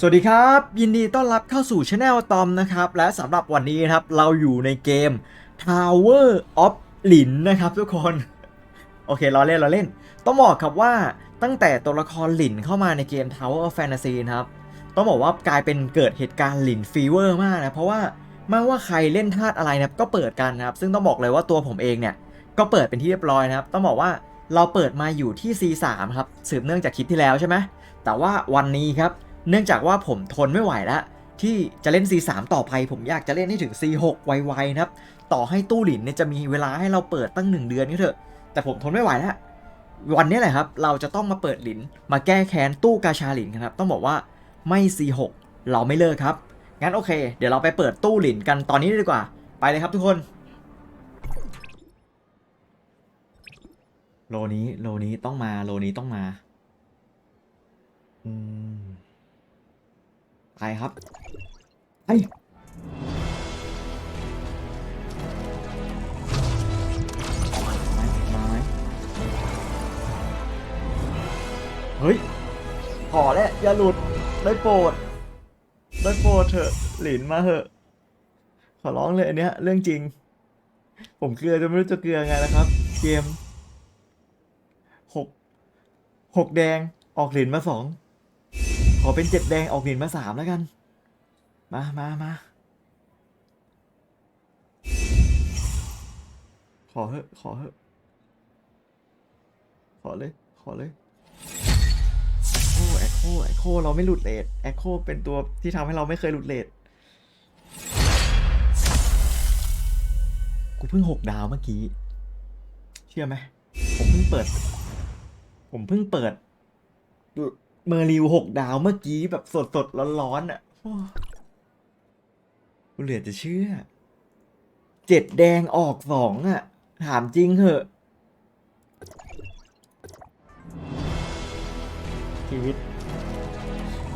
สวัสดีครับ ยินดีต้อนรับเข้าสู่ช anel ตอมนะครับ และสำหรับวันนี้นะครับ เราอยู่ในเกม Tower of หลินนะครับทุกคน โอเคเราเล่นเราเล่น ต้องบอกครับว่าตั้งแต่ตัวละครหลินเข้ามาในเกม Tower of Fantasy นะครับ ต้องบอกว่ากลายเป็นเกิดเหตุการณ์หลินฟีเวอร์มากนะ เพราะว่าไม่ว่าใครเล่นธาตุอะไรนะครับ ก็เปิดกันนะครับ ซึ่งต้องบอกเลยว่าตัวผมเองเนี่ย ก็เปิดเป็นที่เรียบร้อยนะครับ ต้องบอกว่าเราเปิดมาอยู่ที่ C3 ครับสืบเนื่องจากคลิปที่แล้วใช่ไหมแต่ว่าวันนี้ครับ เนื่องจากว่าผมทนไม่ไหวแล้วที่จะเล่น C3 ต่อไป ผมอยากจะเล่นให้ถึง C6 ไวๆนะครับ ต่อให้ตู้หลินเนี่ยจะมีเวลาให้เราเปิดตั้ง 1 เดือนก็เถอะ แต่ผมทนไม่ไหวแล้ว วันนี้แหละครับ เราจะต้องมาเปิดหลิน มาแก้แค้นตู้กาชาหลินครับ ต้องบอกว่าไม่ C6 เราไม่เลิกครับ งั้นโอเค เดี๋ยวเราไปเปิดตู้หลินกันตอนนี้เลยดีกว่า ไปเลยครับทุกคน โลนี้ โลนี้ต้องมา โลนี้ต้องมา อืม ไปครับไปมามาไหมเฮ้ย ขอแล้วอย่าหลุดได้โปรดได้โปรดเถอะ หลินมาเถอะ ขอร้องเลยอันเนี้ย เรื่องจริง ผมเกลือจะไม่รู้จะเกลือไงนะครับ เกมหกหกแดงออกหลินมาสองข อเป็นเจ็ดแดงออกเหรียญมาสามแล้วกัน มามามาขอเถอะขอเถอะขอเลย ขอเลยโอ้แอคโคแอคโคเราไม่หลุดเลทแอคโคเป็นตัวที่ทำให้เราไม่เคยหลุดเลทกูเพิ่งหกดาวเมื่อกี้ เชื่อไหม ผมเพิ่งเปิด ผมเพิ่งเปิด เมอร์ริวหกดาวเมื่อกี้แบบสดสดร้อนร้อนอะกูเหลือจะเชื่อ เจ็ดแดงออกสองอะ ถามจริงเหอะ ชีวิต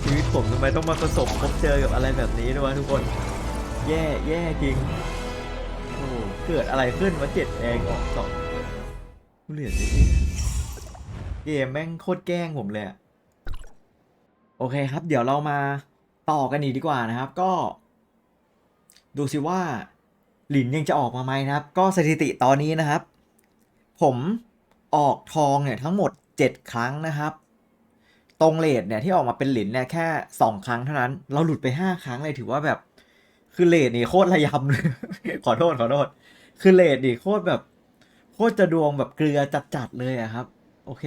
ชีวิตผมทำไมต้องมาประสบพบเจอกับอะไรแบบนี้ด้วยวะทุกคน แย่แย่จริง โอ้เกิดอะไรขึ้นวะเจ็ดแดงออกสองกูเหลือจะเชื่อเกมแม่งโคตรแกล้งผมเลยอะ โอเคครับ เดี๋ยวเรามาต่อกันอีกดีกว่านะครับ ก็ ดูสิว่า หลินยังจะออกมาไหมนะครับ ก็สถิติตอนนี้นะครับ ผมออกทองเนี่ยทั้งหมด 7 ครั้งนะครับ ตรงเลทเนี่ยที่ออกมาเป็นหลินเนี่ยแค่ 2 ครั้งเท่านั้น เราหลุดไป 5 ครั้งเลยถือว่าแบบ คือเลทนี่โคตรระยำเลย ขอโทษขอโทษ คือเลทนี่โคตรแบบโคตรจะดวงแบบเกลือจัดๆเลยอะครับ โอเค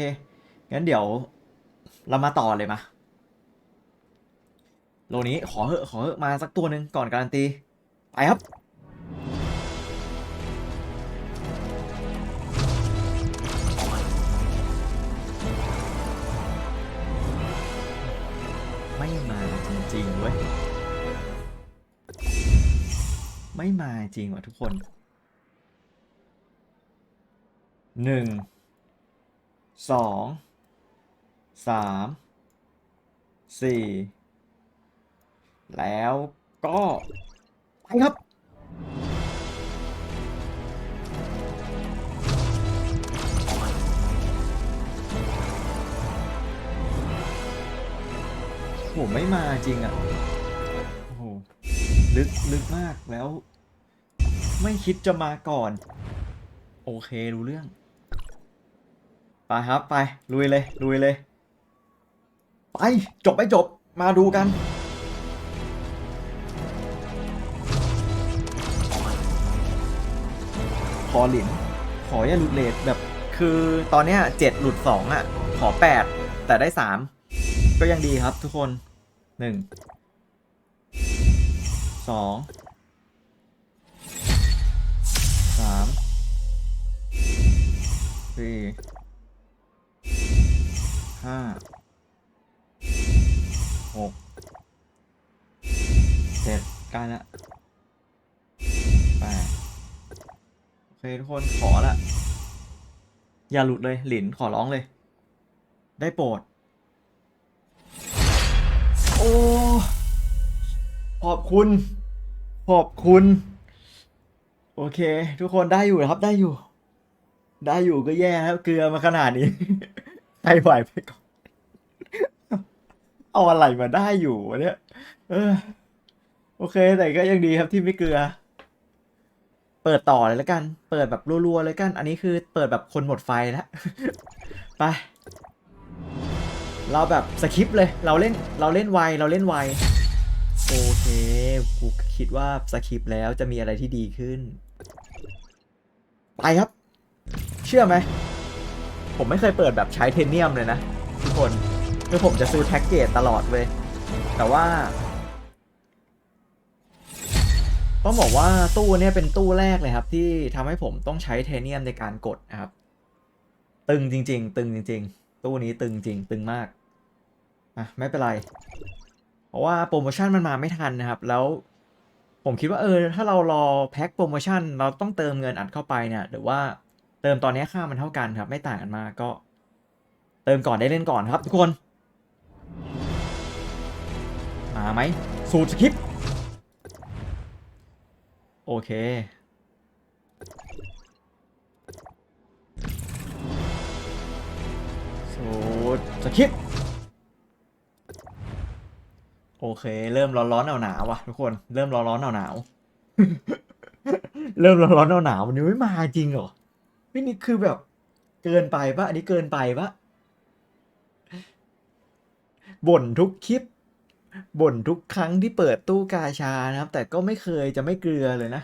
งั้นเดี๋ยวเรามาต่อเลยมา โลนี้ขอเหอะขอเหอะมาสักตัวหนึ่งก่อนการันตี ไปครับ ไม่มาจริงๆเว้ย ไม่มาจริงว่ะทุกคนหนึ่งสองสามสี่ แล้วก็ไปครับโหไม่มาจริงอะ โอ้โห ลึกลึกมากแล้ว ไม่คิดจะมาก่อน โอเครู้เรื่อง ไปครับไป ลุยเลย ลุยเลย ไป จบไม่จบ มาดูกัน ขอหลินขออย่าหลุดเลทแบบคือตอนเนี้ยเจ็ดหลุดสองอะ ขอแปดแต่ได้สามก็ยังดีครับทุกคนหนึ่งสองสามสี่ห้าหกเจ็ดใกล้ละแปด เคทุกคนขอละ อย่าหลุดเลย หลินขอร้องเลย ได้โปรด โอ้ ขอบคุณ ขอบคุณ โอเค ทุกคนได้อยู่นะครับ ได้อยู่ ได้อยู่ก็แย่แล้วเกลือมาขนาดนี้ไปไหวไปก่อน เอาอะไรมาได้อยู่วะเนี่ย เออ โอเค แต่ก็ยังดีครับที่ไม่เกลือ เปิดต่อเลยแล้วกัน เปิดแบบรัวๆเลยกัน อันนี้คือเปิดแบบคนหมดไฟแล้ว ไป เราแบบสคิปเลย เราเล่น เราเล่นไว เราเล่นไว โอเค กูคิดว่าสคริปแล้วจะมีอะไรที่ดีขึ้น ไปครับ เชื่อไหม ผมไม่เคยเปิดแบบใช้เทเนียมเลยนะ ทุกคน คือผมจะซื้อแพ็กเกจตลอดเว้ยแต่ว่า ต้องบอกว่าตู้เนี่ยเป็นตู้แรกเลยครับ ที่ทำให้ผมต้องใช้เทเนียมในการกดนะครับ ตึงจริง ๆ ตึงจริง ๆ ตู้นี้ตึงจริง ตึงมากอะไม่เป็นไร เพราะว่าโปรโมชั่นมันมาไม่ทันนะครับ แล้วผมคิดว่าเออ ถ้าเรารอแพ็คโปรโมชั่นเราต้องเติมเงินอัดเข้าไปเนี่ยหรือว่าเติมตอนนี้ค่ามันเท่ากันครับ ไม่ต่างกันมากก็ เติมก่อนได้เล่นก่อนครับ ทุกคน มาไหมสูตรสคริปต์ โอเค สูตรสคริปโอเค เริ่มร้อนร้อนหนาวหนาวว่ะทุกคน เริ่มร้อนร้อนหนาวหนาวเริ่มร้อนร้อนหนาวหนาวๆมันยังไม่มาจริงเหรอนี่นี่คือแบบ เกินไปปะอันนี้เกินไปปะบ่นทุกคลิป บ่นทุกครั้งที่เปิดตู้กาชานะครับ แต่ก็ไม่เคยจะไม่เกลือเลยนะ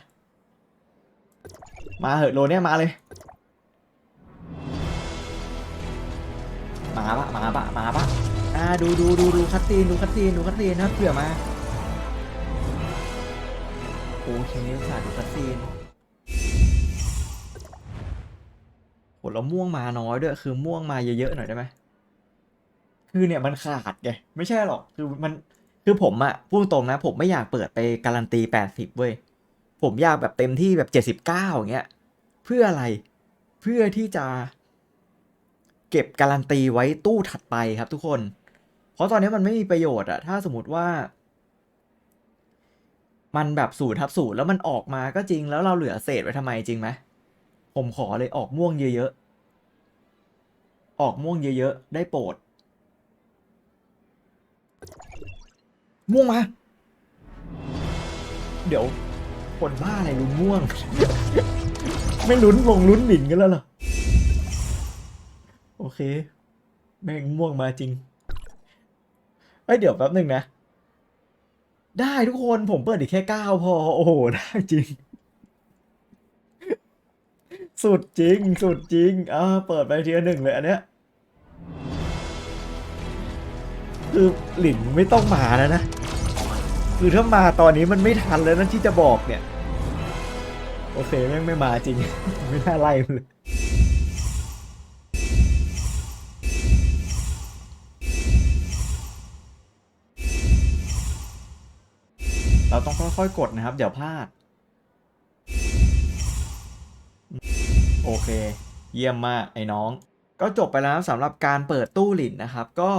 มาเหอะโลเนี่ยมาเลย มาปะมาปะมาปะอ่าดูดูดูดูคัตตีนดูคัตตีนดูคัตตีนนะครับเผื่อมาโอเคค่ะดูคัตตีนโหแล้วม่วงมาน้อยด้วย คือม่วงมาเยอะๆหน่อยได้ไหมคือเนี่ยมันขาดไงไม่ใช่หรอก คือมัน คือผมอะพูดตรงนะ ผมไม่อยากเปิดไปการันตีแปดสิบเว้ย ผมอยากแบบเต็มที่แบบเจ็ดสิบเก้าอย่างเงี้ย เพื่ออะไร เพื่อที่จะ เก็บการันตีไว้ตู้ถัดไปครับทุกคน เพราะตอนนี้มันไม่มีประโยชน์อะถ้าสมมติว่า มันแบบสูตรทับสูตรแล้วมันออกมาก็จริงแล้วเราเหลือเศษไว้ทำไมจริงไหม ผมขอเลยออกม่วงเยอะๆ ออกม่วงเยอะๆ ได้โปรด ม่วงมา เดี๋ยวคนบ้าอะไรลุ้นม่วง ไม่ลุ้นลงลุ้นหลินกันแล้วเหรอ โอเค แม่งม่วงมาจริงเอ้ยเดี๋ยวแป๊บหนึ่งนะ ได้ทุกคนผมเปิดอีกแค่เก้าพอ โอ้โห ได้จริง สุดจริง สุดจริงอ่าเปิดไปทีละหนึ่งเลยอันเนี้ยคือหลินไม่ต้องมาแล้วนะ คือถ้ามาตอนนี้มันไม่ทันแล้วนะที่จะบอกเนี่ย โอเคแม่งไม่มาจริง ไม่น่าไล่เลยเราต้องค่อยๆกดนะครับเดี๋ยวพลาด โอเค เยี่ยมมากไอ้น้อง ก็จบไปแล้วสำหรับการเปิดตู้หลินนะครับ ก็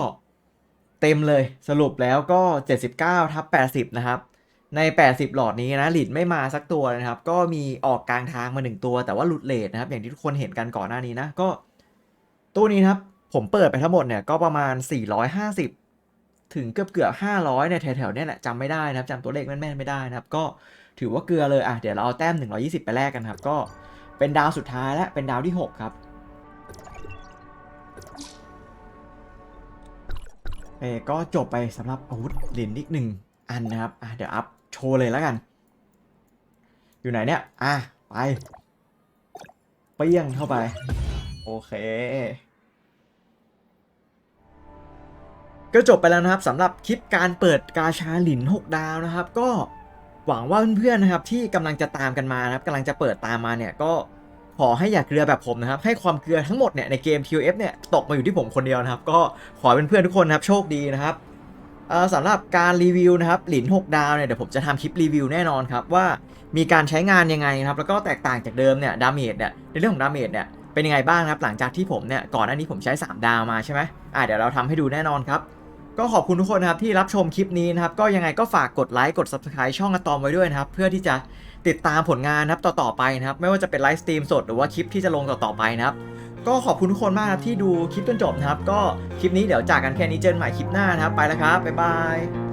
เต็มเลยสรุปแล้วก็ 79ทับ80 นะครับ ใน 80 หลอดนี้นะหลินไม่มาสักตัวนะครับ ก็มีออกกลางทางมา 1 ตัว แต่ว่าหลุดเลทนะครับ อย่างที่ทุกคนเห็นกันก่อนหน้านี้นะ ก็ตู้นี้นะครับ ผมเปิดไปทั้งหมดเนี่ยก็ประมาณ 450 ถึงเกือบเกือบ500เนี่ยแถวๆเนี่ยแหละจำไม่ได้นะครับจำตัวเลขแม่นๆไม่ได้นะครับ ก็ถือว่าเกลือเลยอะเดี๋ยวเราเอาแต้ม 120 ไปแลกกันครับ ก็เป็นดาวสุดท้ายและเป็นดาวที่ 6 ครับ เอก็จบไปสำหรับอาวุธเหรียญอีกหนึ่งอันนะครับอะเดี๋ยวอัพโชว์เลยแล้วกัน อยู่ไหนเนี่ยอะไปเปี้ยงเข้าไป โอเคก็จบไปแล้วนะครับสำหรับคลิปการเปิดกาชาหลิน 6 ดาวนะครับ ก็หวังว่าเพื่อนๆนะครับที่กำลังจะตามกันมานะครับกำลังจะเปิดตามมาเนี่ยก็ ขอให้อย่าเกลือแบบผมนะครับ ให้ความเกลือทั้งหมดเนี่ยในเกม QF เนี่ยตกมาอยู่ที่ผมคนเดียวนะครับ ก็ขอเป็นเพื่อนทุกคนนะครับ โชคดีนะครับเอ่อสำหรับการรีวิวนะครับหลิน 6 ดาวเนี่ยเดี๋ยวผมจะทำคลิปรีวิวแน่นอนครับว่ามีการใช้งานยังไงนะครับแล้วก็แตกต่างจากเดิมเนี่ยดาเมจเนี่ยในเรื่องของดาเมจเนี่ยเป็นยังไงบ้างครับหลังจากที่ผมเนี่ยก่อนหน้านี้ผมใช้ 3 ดาวมาใช่ไหมอ่าเดี๋ยวเราทำให้ดูแน่นอนครับก็ขอบคุณทุกคนนะครับที่รับชมคลิปนี้นะครับก็ยังไงก็ฝากกดไลค์กด Subscribe ช่องอะตอมไว้ด้วยนะครับเพื่อที่จะ ติดตามผลงานนะครับต่อๆไปนะครับ ไม่ว่าจะเป็นไลฟ์สตรีมสดหรือว่าคลิปที่จะลงต่อๆไปนะครับ ก็ขอบคุณทุกคนมากครับที่ดูคลิปจนจบนะครับ ก็คลิปนี้เดี๋ยวจากกันแค่นี้เจอกันใหม่คลิปหน้านะครับ ไปแล้วครับบ๊ายบาย